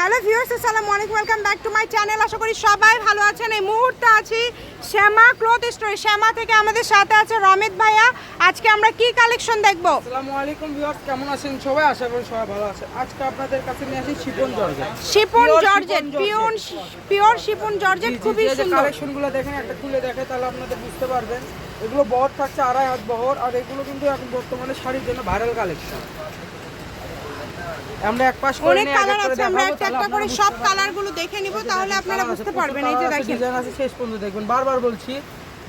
Hello viewers আসসালামু আলাইকুম welcome back to my channel. আশা করি সবাই ভালো আছেন। এই মুহূর্তে আছি শ্যামা ক্লথ স্টোরে। শ্যামা থেকে আমাদের সাথে আছে রমিত ভাইয়া। আজকে আমরা কি কালেকশন দেখব? আসসালামু আলাইকুম ভিউয়ার্স কেমন আছেন সবাই? আশা করি সবাই ভালো আছে আজকে আপনাদের কাছে নিয়ে আসি chiffon georgette. Chiffon georgette pure pure chiffon georgette খুবই সুন্দর। কালেকশনগুলো দেখেন একটা খুলে দেখে তাহলে আপনাদের বুঝতে পারবেন। এগুলো বহর থাকছে আড়াই হাত বহর আর এগুলো কিন্তু এখন বর্তমানে শাড়ির জন্য ভাইরাল কালেকশন আমরা এক পাশ করে অনেক কালার আছে আমরা একটা একটা করে সব। কালারগুলো দেখে নিব তাহলে আপনারা কালার বুঝতে পারবেন এই যে দেখেন। ডিজাইন আছে শেষ পর্যন্ত দেখবেন। বারবার বলছি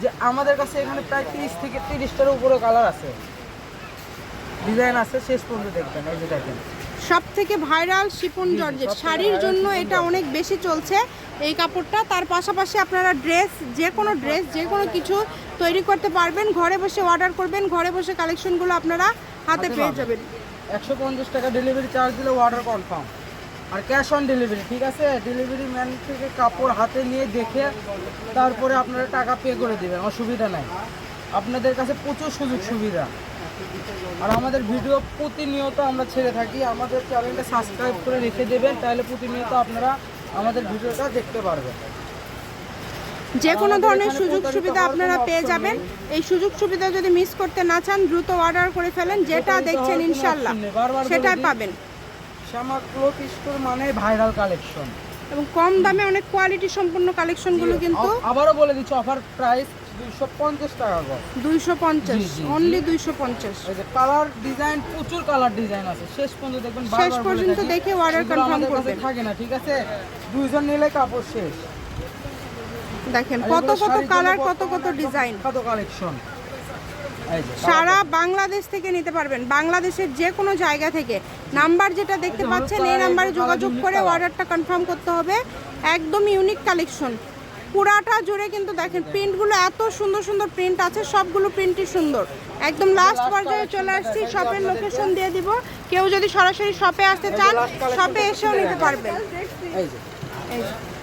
যে আমাদের কাছে এখানে প্রায় তিরিশ থেকে তিরিশটার উপরে কালার আছে। ডিজাইন আছে শেষ পর্যন্ত দেখবেন এই যে দেখেন। সব থেকে ভাইরাল শিপন জর্জেট। শাড়ির জন্য এটা অনেক বেশি চলছে এই কাপড়টা। তার পাশাপাশি আপনারা ড্রেস যে কোনো ড্রেস যে কোনো কিছু তৈরি করতে পারবেন। ঘরে বসে অর্ডার করবেন ঘরে বসে কালেকশনগুলো আপনারা হাতে হাতে পেয়ে যাবেন। একশো পঞ্চাশ টাকা ডেলিভারি চার্জ দিলে অর্ডার কনফার্ম আর ক্যাশ অন ডেলিভারি ঠিক আছে? ডেলিভারি ম্যান থেকে কাপড় হাতে নিয়ে দেখে তারপরে আপনারা টাকা পে করে দেবেন, অসুবিধা নাই। আপনাদের কাছে প্রচুর সুযোগ সুবিধা। আর আমাদের ভিডিও প্রতিনিয়ত আমরা ছেড়ে থাকি, আমাদের চ্যানেলটা সাবস্ক্রাইব করে রেখে দেবেন, তাহলে প্রতিনিয়ত আপনারা আমাদের ভিডিওটা দেখতে পারবেন। যে কোনো ধরনের সুযোগ সুবিধা আপনারা পেয়ে যাবেন। এই সুযোগ সুবিধা যদি মিস করতে না চান দ্রুত অর্ডার করে ফেলেন যেটা দেখছেন ইনশাল্লাহ সেটাই পাবেন। শ্যামা ক্লোথ স্টোর মানে ভাইরাল কালেকশন এবং কম দামে অনেক কোয়ালিটি সম্পন্ন কালেকশনগুলো কিন্তু আবারও বলে দিচ্ছি অফার প্রাইস দুইশো পঞ্চাশ টাকা দুইশো পঞ্চাশ। অনলি দুইশো পঞ্চাশ। কালার ডিজাইন প্রচুর কালার ডিজাইন আছে। শেষ পর্যন্ত দেখবেন শেষ পর্যন্ত দেখে করবেন। থাকে না ঠিক আছে? দুইজন নিলে কাপড় শেষ। দেখেন কত কত কালার কত কত ডিজাইন বিখ্যাত কালেকশন সারা বাংলাদেশ থেকে নিতে পারবেন। বাংলাদেশের যে কোনো জায়গা থেকে। নাম্বার যেটা দেখতে পাচ্ছেন এই নাম্বারে যোগাযোগ করে অর্ডারটা কনফার্ম করতে হবে। একদম ইউনিক কালেকশন পুরাটা জুড়ে কিন্তু দেখেন প্রিন্টগুলো এত সুন্দর সুন্দর প্রিন্ট আছে সবগুলো প্রিন্টই সুন্দর। একদম লাস্ট পর্যায়ে চলে আসছি শপের লোকেশন দিয়ে দিব। কেউ যদি সরাসরি শপে আসতে চান শপে এসেও নিতে পারবেন। এই এই যে।